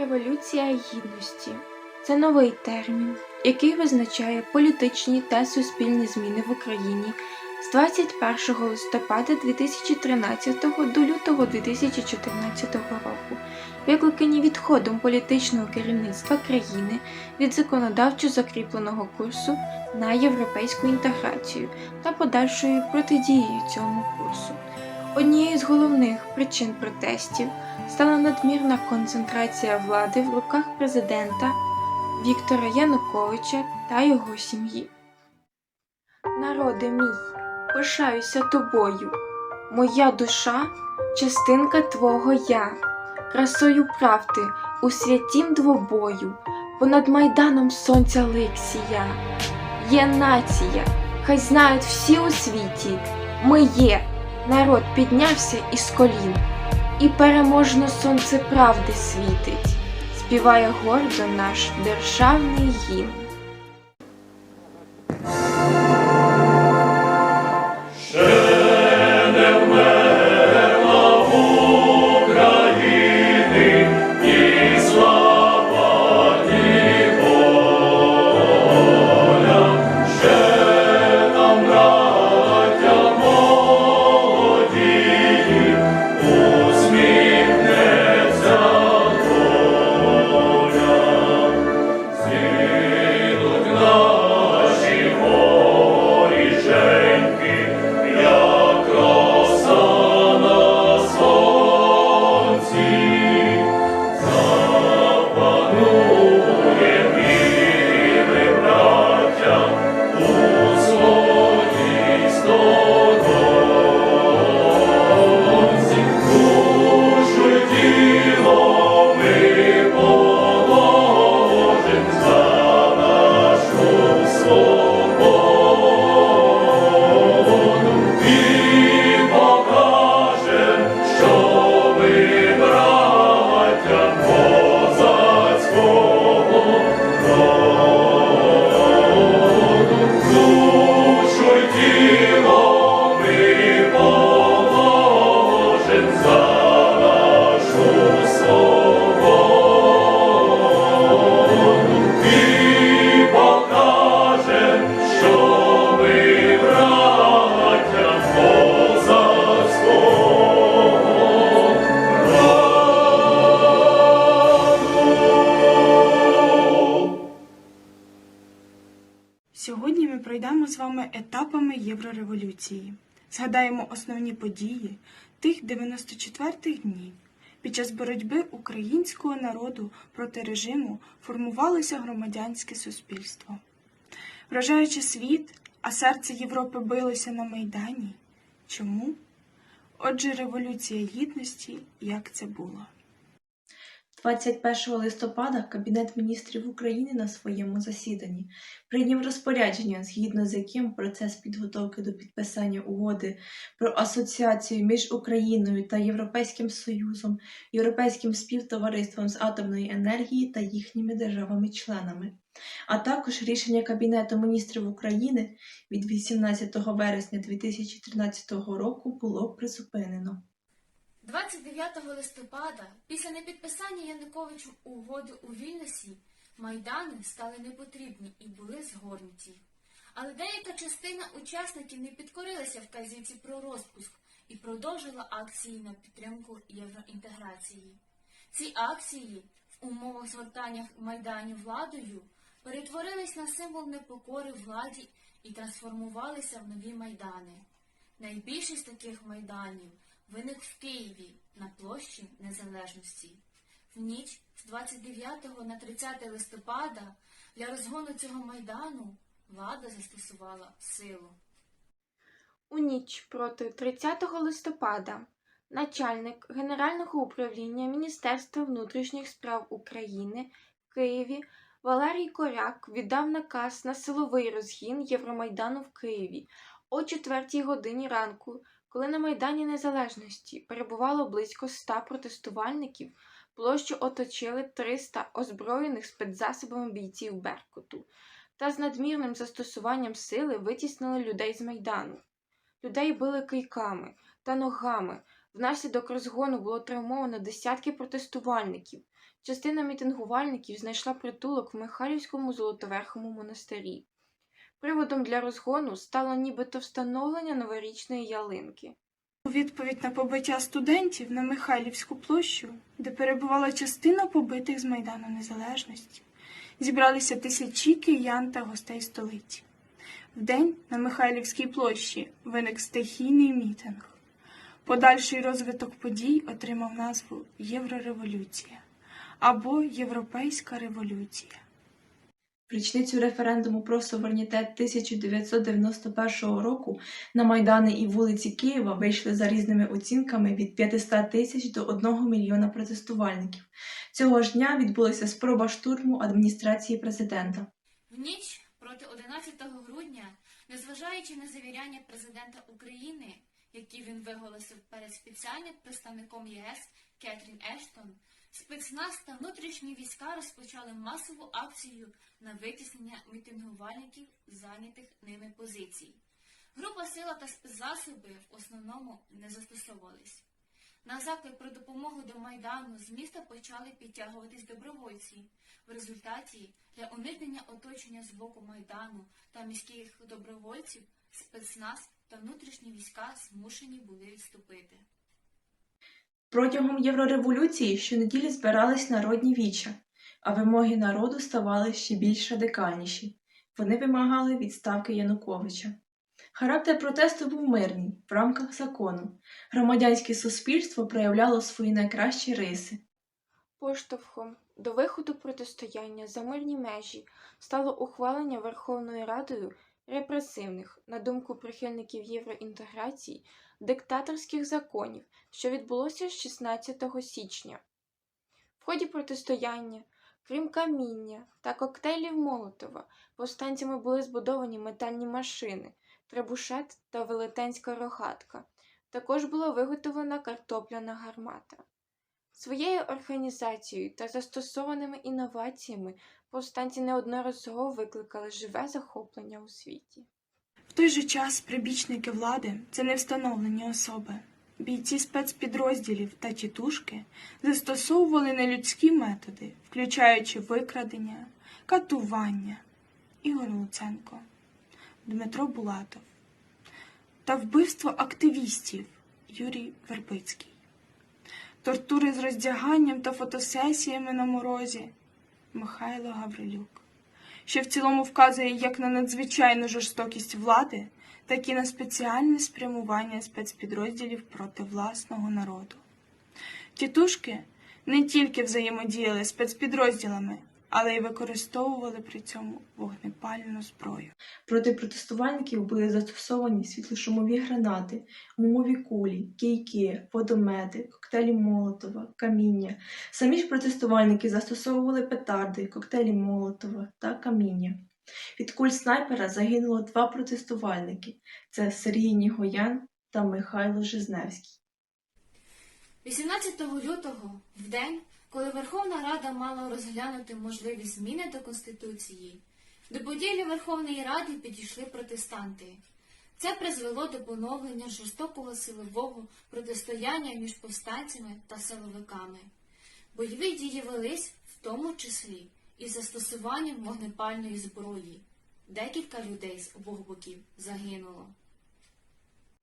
Революція Гідності це новий термін, який визначає політичні та суспільні зміни в Україні з 21 листопада 2013 до лютого 2014 року, викликані відходом політичного керівництва країни від законодавчо закріпленого курсу на європейську інтеграцію та подальшою протидією цьому курсу. Однією з головних причин протестів стала надмірна концентрація влади в руках президента Віктора Януковича та його сім'ї. Народи мій, пишаюся тобою, моя душа частинка твого я, красою правди у святім двобою, понад майданом сонця лик сія. Є нація, хай знають всі у світі, ми є. Народ піднявся із колін, і переможно сонце правди світить, співає гордо наш державний гімн. Єврореволюції. Згадаємо основні події тих 94 днів. Під час боротьби українського народу проти режиму формувалося громадянське суспільство. Вражаючи світ, а серце Європи билося на Майдані. Чому? Отже, Революція Гідності, як це було. 21 листопада Кабінет міністрів України на своєму засіданні прийняв розпорядження, згідно з яким процес підготовки до підписання угоди про асоціацію між Україною та Європейським Союзом, Європейським співтовариством з атомної енергії та їхніми державами-членами, а також рішення Кабінету міністрів України від 18 вересня 2013 року було призупинено. 29 листопада, після непідписання Януковичем угоди у Вільнюсі, майдани стали непотрібні і були згорнуті. Але деяка частина учасників не підкорилася вказівці про розпуск і продовжила акції на підтримку євроінтеграції. Ці акції в умовах згортання майданів владою перетворились на символ непокори владі і трансформувалися в нові майдани. Найбільший з таких майданів виник в Києві на площі Незалежності. В ніч з 29 на 30 листопада для розгону цього майдану влада застосувала силу. У ніч проти 30 листопада начальник Генерального управління Міністерства внутрішніх справ України в Києві Валерій Коряк віддав наказ на силовий розгін Євромайдану в Києві о 4 годині ранку, коли на Майдані Незалежності перебувало близько 100 протестувальників, площу оточили 300 озброєних спецзасобами бійців Беркуту та з надмірним застосуванням сили витіснили людей з Майдану. Людей били кийками та ногами. Внаслідок розгону було травмовано десятки протестувальників. частина мітингувальників знайшла притулок в Михайлівському Золотоверхому монастирі. Приводом для розгону стало нібито встановлення новорічної ялинки. У відповідь на побиття студентів на Михайлівську площу, де перебувала частина побитих з Майдану Незалежності, зібралися тисячі киян та гостей столиці. Вдень на Михайлівській площі виник стихійний мітинг. Подальший розвиток подій отримав назву Єврореволюція або Європейська революція. В річницю референдуму про суверенітет 1991 року на Майдани і вулиці Києва вийшли за різними оцінками від 500 тисяч до 1 мільйона протестувальників. Цього ж дня відбулася спроба штурму адміністрації президента. В ніч проти 11 грудня, незважаючи на завіряння президента України, які він виголосив перед спеціальним представником ЄС Кетрін Ештон, спецназ та внутрішні війська розпочали масову акцію на витіснення мітингувальників зайнятих ними позицій. Група сила та спецзасоби в основному не застосовувались. На заклик про допомогу до Майдану з міста почали підтягуватись добровольці. В результаті для уникнення оточення з боку Майдану та міських добровольців спецназ та внутрішні війська змушені були відступити. Протягом Єврореволюції щонеділі збирались народні віча, а вимоги народу ставали ще більш радикальніші. Вони вимагали відставки Януковича. Характер протесту був мирний, в рамках закону. Громадянське суспільство проявляло свої найкращі риси. Поштовхом до виходу протистояння за мирні межі стало ухвалення Верховною Радою репресивних, на думку прихильників євроінтеграції, диктаторських законів, що відбулося 16 січня. В ході протистояння, крім каміння та коктейлів Молотова, повстанцями були збудовані метальні машини, требушет та велетенська рогатка. Також була виготовлена картопляна гармата. Своєю організацією та застосованими інноваціями повстанці неодноразово викликали живе захоплення у світі. В той же час прибічники влади це не встановлені особи. Бійці спецпідрозділів та тітушки застосовували нелюдські методи, включаючи викрадення, катування Ігор Луценко, Дмитро Булатов та вбивство активістів Юрій Вербицький, тортури з роздяганням та фотосесіями на морозі Михайло Гаврилюк що в цілому вказує як на надзвичайну жорстокість влади, так і на спеціальне спрямування спецпідрозділів проти власного народу. Тітушки не тільки взаємодіяли спецпідрозділами, але й використовували при цьому вогнепальну зброю. Проти протестувальників були застосовані світлошумові гранати, гумові кулі, кійки, водомети, коктейлі Молотова, каміння. Самі ж протестувальники застосовували петарди, коктейлі Молотова та каміння. Від куль снайпера загинуло два протестувальники це Сергій Нігоян та Михайло Жизневський. 18 лютого, в день, коли Верховна Рада мала розглянути можливість зміни до Конституції, до будівлі Верховної Ради підійшли протестанти. Це призвело до поновлення жорстокого силового протистояння між повстанцями та силовиками. Бойові дії велись в тому числі і з застосуванням вогнепальної зброї. Декілька людей з обох боків загинуло.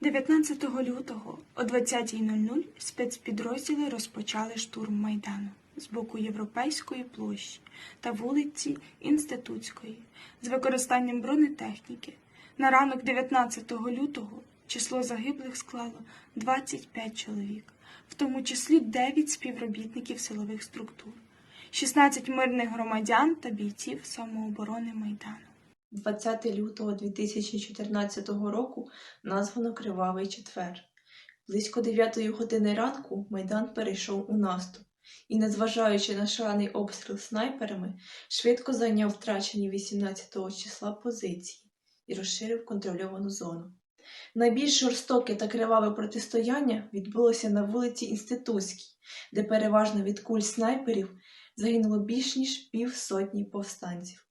19 лютого о 20.00 спецпідрозділи розпочали штурм Майдану з боку Європейської площі та вулиці Інститутської з використанням бронетехніки. На ранок 19 лютого число загиблих склало 25 чоловік, в тому числі 9 співробітників силових структур, 16 мирних громадян та бійців самооборони Майдану. 20 лютого 2014 року названо Кривавий четвер. Близько 9 години ранку Майдан перейшов у наступ і, незважаючи на шалений обстріл снайперами, швидко зайняв втрачені 18 числа позиції і розширив контрольовану зону. Найбільш жорстоке та криваве протистояння відбулося на вулиці Інститутській, де переважно від куль снайперів загинуло більш ніж півсотні повстанців.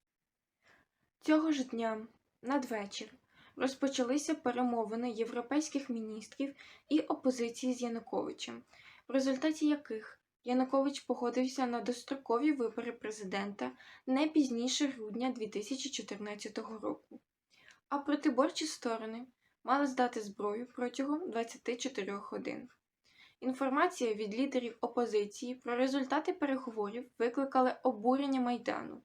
Цього ж дня, надвечір, розпочалися перемовини європейських міністрів і опозиції з Януковичем, в результаті яких Янукович погодився на дострокові вибори президента не пізніше грудня 2014 року, а протиборчі сторони мали здати зброю протягом 24 годин. Інформація від лідерів опозиції про результати переговорів викликали обурення Майдану.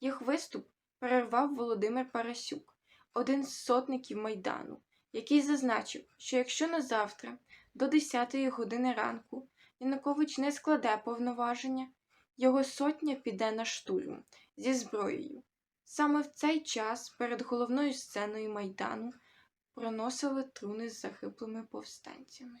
Їх виступ перервав Володимир Парасюк, один з сотників Майдану, який зазначив, що якщо на завтра до 10 години ранку Янукович не складе повноваження, його сотня піде на штурм зі зброєю. Саме в цей час перед головною сценою Майдану проносили труни з загиблими повстанцями.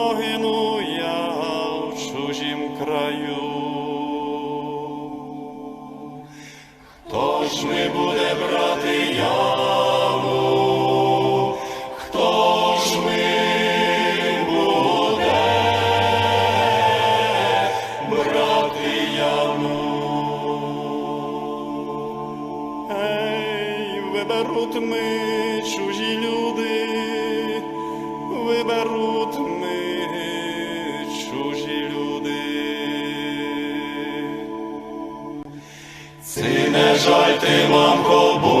виберуть ми чужі люди, виберуть ми чужі люди. Ці не жальти вам буде,